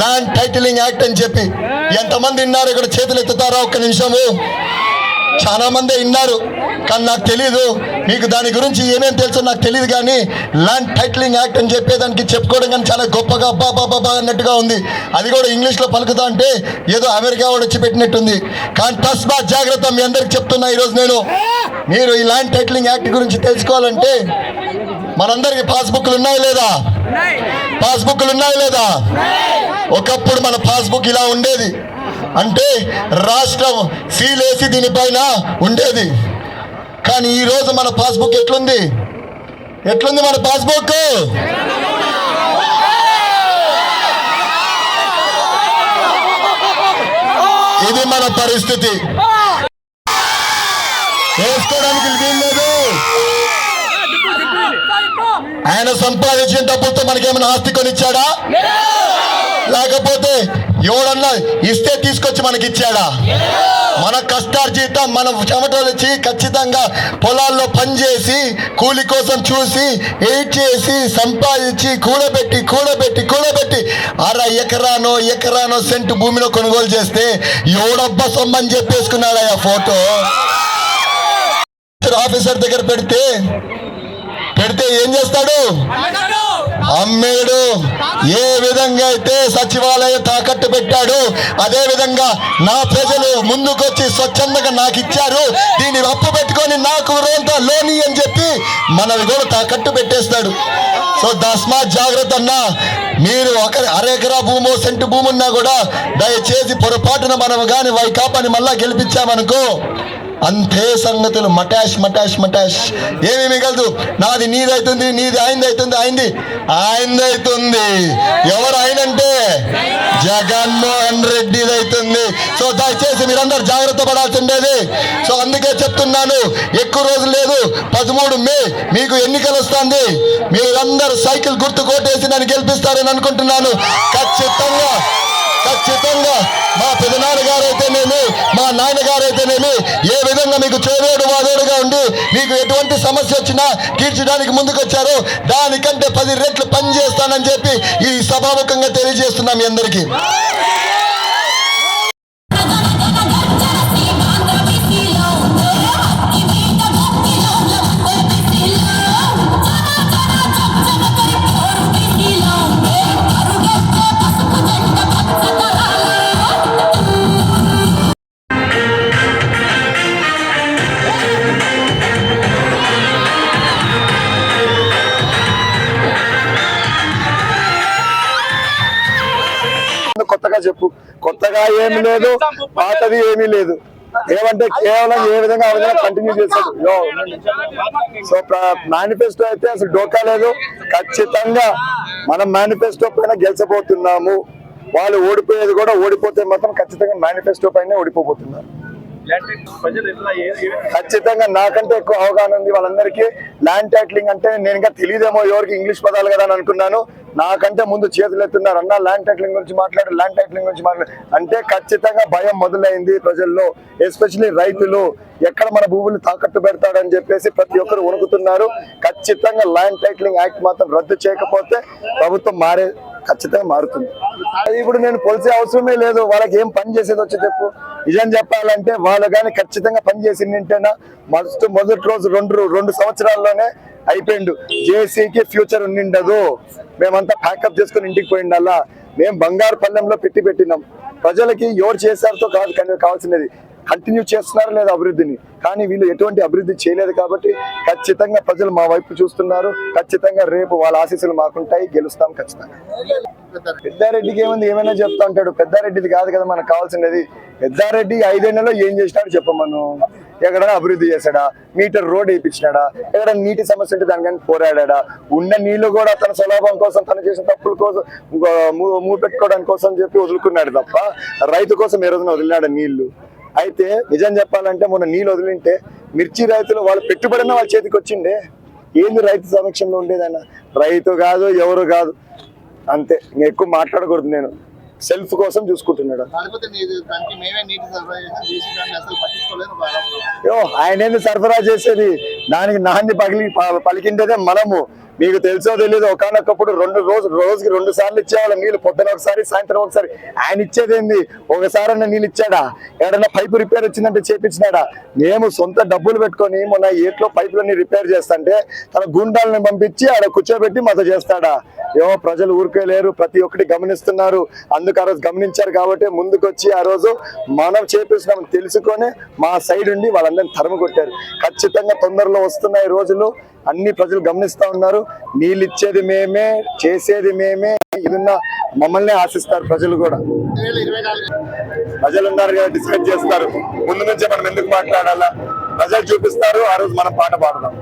Land titling act అని చెప్పి ఎంతమంది విన్నారు ఇక్కడ చేతులు ఎత్తుతారా? ఒక్క నిమిషము. చాలా మందే విన్నారు కానీ నాకు తెలీదు. మీకు దాని గురించి ఏమేమి తెలుసో నాకు తెలియదు కానీ ల్యాండ్ టైటిలింగ్ యాక్ట్ అని చెప్పేదానికి చెప్పుకోవడం కానీ చాలా గొప్పగా అబ్బా అబ్బా అన్నట్టుగా ఉంది. అది కూడా ఇంగ్లీష్లో పలుకుతా అంటే ఏదో అమెరికా వాడు వచ్చి పెట్టినట్టుంది. కానీ తస్మా జాగ్రత్త మీ అందరికి చెప్తున్నా ఈరోజు నేను. మీరు ఈ ల్యాండ్ టైటిలింగ్ యాక్ట్ గురించి తెలుసుకోవాలంటే మనందరికి పాస్బుక్లు ఉన్నాయి లేదా? పాస్బుక్లు ఉన్నాయి లేదా? ఒకప్పుడు మన పాస్బుక్ ఇలా ఉండేది. అంటే రాష్ట్రం సీల్ వేసి దీనిపైన ఉండేది. కానీ ఈరోజు మన పాస్బుక్ ఎట్లుంది? ఎట్లుంది మన పాస్బుక్? ఇది మన పరిస్థితి. వేసుకోవడానికి వీల్లేదు ఆయన సంపాదించిన డబ్బులతో మనకేమైనా ఆస్తి కొనిచ్చాడా? ఎవడన్నా ఇస్తే తీసుకొచ్చి మనకి ఇచ్చాడా మన కష్టార్జితం మన చెమటలు ఖచ్చితంగా పొలాల్లో పనిచేసి కూలి కోసం చూసి ఎయిట్ చేసి సంపాదించి కూడబెట్టి కూడబెట్టి కూడబెట్టి అర ఎకరానో ఎకరానో సెంటు భూమిలో కొనుగోలు చేస్తే ఎవడబ్బా సొమ్మని చెప్పేసుకున్నాడా ఆ ఫోటో. ఆఫీసర్ దగ్గర పెడితే పెడితే ఏం చేస్తాడు? అమ్మేడు ఏ విధంగా అయితే సచివాలయం తాకట్టు పెట్టాడు అదే విధంగా నా ప్రజలు ముందుకొచ్చి స్వచ్ఛందంగా నాకు ఇచ్చారు. దీన్ని అప్పు పెట్టుకొని నాకు రోంతా లోని అని చెప్పి మనది కూడా తాకట్టు పెట్టేస్తాడు. సో దస్మా జాగ్రత్త అన్న మీరు ఒక అరెకరా భూమో సెంటు భూమి ఉన్నా కూడా దయచేసి పొరపాటున మనం కానీ వైకాపాని మళ్ళా గెలిపించామనుకో అంతే సంగతులు. మటాష్ మటాష్ మటాష్. ఏమి మిగలదు. నాది నీదైతుంది నీది ఆయనదైతుంది అవుతుంది ఆయనది ఆయనదైతుంది అవుతుంది ఎవరు ఆయనంటే జగన్మోహన్ రెడ్డిది అవుతుంది సో దయచేసి మీరందరూ జాగ్రత్త పడాల్సిండేది. సో అందుకే చెప్తున్నాను ఎక్కువ రోజులు లేదు. పదమూడు మే మీకు ఎన్నికలు వస్తుంది. మీరందరూ సైకిల్ గుర్తు కోటేసి నన్ను గెలిపిస్తారని అనుకుంటున్నాను. ఖచ్చితంగా ఖచ్చితంగా. మా పెదనాన్న గారు అయితేనేమి మా నాన్నగారు విధంగా మీకు చేదోడు వాదోడుగా ఉండి మీకు ఎటువంటి సమస్య వచ్చినా తీర్చడానికి ముందుకొచ్చారో. దానికంటే పది రెట్లు పని చేస్తానని చెప్పి ఈ సభాముఖంగా తెలియజేస్తున్నాం మీ అందరికీ. కొత్తగా చెప్పు. కొత్తగా ఏమి లేదు పాతది ఏమీ లేదు. ఏమంటే కేవలం ఏ విధంగా ఆ విధంగా కంటిన్యూ ఉండండి. సో మేనిఫెస్టో అయితే అసలు డోకా లేదు. ఖచ్చితంగా మనం మేనిఫెస్టో పైన గెలిచబోతున్నాము. వాళ్ళు ఓడిపోయేది కూడా ఓడిపోతే మాత్రం ఖచ్చితంగా మేనిఫెస్టో పైన ఓడిపోబోతున్నారు. ఖచ్చితంగా నాకంటే ఎక్కువ అవగాహన ఉంది వాళ్ళందరికీ. ల్యాండ్ టైటిలింగ్ అంటే నేను ఇంకా తెలియదేమో ఎవరికి ఇంగ్లీష్ పదాలు కదా అని అనుకున్నాను. నాకంటే ముందు చేతులు ఎత్తున్నారు అన్న ల్యాండ్ టైటిలింగ్ గురించి మాట్లాడు ల్యాండ్ టైటిలింగ్ గురించి మాట్లాడు. అంటే ఖచ్చితంగా భయం మొదలైంది ప్రజల్లో ఎస్పెషల్లీ రైతులు. ఎక్కడ మన భూములు తాకట్టు పెడతాడని చెప్పేసి ప్రతి ఒక్కరు వణుకుతున్నారు. ఖచ్చితంగా ల్యాండ్ టైటిలింగ్ యాక్ట్ మాత్రం రద్దు చేయకపోతే ప్రభుత్వం మారే ఖచ్చితంగా మారుతుంది. అది ఇప్పుడు నేను పొలిసే అవసరమే లేదు. వాళ్ళకి ఏం పని చేసేది వచ్చి చెప్పు. నిజం చెప్పాలంటే వాళ్ళు కానీ ఖచ్చితంగా పని చేసి మొదటి మొదటి రోజు రెండు రెండు సంవత్సరాల్లోనే అయిపోయిండు. జేసీకి ఫ్యూచర్ ఉండిండదు మేమంతా ప్యాకప్ చేసుకుని ఇంటికి పోయిండల్లా. మేము బంగారు పల్లెంలో పెట్టి పెట్టినాం. ప్రజలకి ఎవరు చేశారతో కాదు కానీ కావాల్సినది. కంటిన్యూ చేస్తున్నారు లేదా అభివృద్ధిని? కానీ వీళ్ళు ఎటువంటి అభివృద్ధి చేయలేదు కాబట్టి ఖచ్చితంగా ప్రజలు మా వైపు చూస్తున్నారు. ఖచ్చితంగా రేపు వాళ్ళ ఆశీస్సులు మాకుంటాయి. గెలుస్తాం ఖచ్చితంగా. పెద్దారెడ్డికి ఏముంది? ఏమైనా చెప్తా ఉంటాడు. పెద్దారెడ్డిది కాదు కదా మనకు కావాల్సినది. పెద్దారెడ్డి ఐదేళ్ళలో ఏం చేసినాడు చెప్పమను ఎక్కడైనా అభివృద్ధి చేశాడా? మీటర్ రోడ్ వేయించినాడా? ఎక్కడ నీటి సమస్య ఉంటే దానికని పోరాడా ఉన్న నీళ్ళు కూడా తన సులభం కోసం తను చేసిన తప్పుల కోసం మూ పెట్టుకోవడానికి కోసం చెప్పి వదులుకున్నాడు తప్ప రైతు కోసం ఏ రోజున వదిలినాడు నీళ్ళు? అయితే నిజం చెప్పాలంటే మొన్న నీళ్ళు వదిలింటే మిర్చి రైతులు వాళ్ళు పెట్టుబడిన వాళ్ళ చేతికి వచ్చిండే. ఏంది రైతు సమక్షంలో ఉండేదన్న? రైతు కాదు ఎవరు కాదు. అంతే. ఇంక ఎక్కువ మాట్లాడకూడదు నేను. సెల్ఫ్ కోసం చూసుకుంటున్నాడు. ఆయన ఏంది సరఫరా చేసేది? దానికి నాంది పగిలి పలికిండేదే మనము. మీకు తెలుసో తెలియదు ఒకనొకప్పుడు రెండు రోజు రోజుకి రెండు సార్లు ఇచ్చేవాళ్ళం నీళ్ళు. పొద్దున ఒకసారి సాయంత్రం ఒకసారి. ఆయన ఇచ్చేది ఏంది? ఒకసారి నీళ్ళు ఇచ్చాడా? ఏడన్నా పైపు రిపేర్ వచ్చిందంటే చేపించినాడా? మేము సొంత డబ్బులు పెట్టుకొని మొన్న ఏట్లో పైపులన్నీ రిపేర్ చేస్తుంటే తన గుండాలని పంపించి ఆడ కూర్చోబెట్టి మత చేస్తాడా? ఏమో ప్రజలు ఊరికే లేరు ప్రతి ఒక్కటి గమనిస్తున్నారు. అందుకు ఆ రోజు గమనించారు కాబట్టి ముందుకొచ్చి ఆ రోజు మనం చేపిస్తున్నాం తెలుసుకొని మా సైడ్ ఉండి వాళ్ళందరినీ తరమ కొట్టారు. ఖచ్చితంగా తొందరలో వస్తున్నాయి రోజులు. అన్ని ప్రజలు గమనిస్తా ఉన్నారు. నీళ్ళు ఇచ్చేది మేమే చేసేది మేమే. ఇదిన్న మమ్మల్ని ఆశిస్తారు ప్రజలు కూడా. ప్రజలు ఉన్నారు కదా డిస్కస్ చేస్తారు. ముందు నుంచే మనం ఎందుకు మాట్లాడాలా? ప్రజలు చూపిస్తారు ఆ రోజు మనం పాట పాడదాం.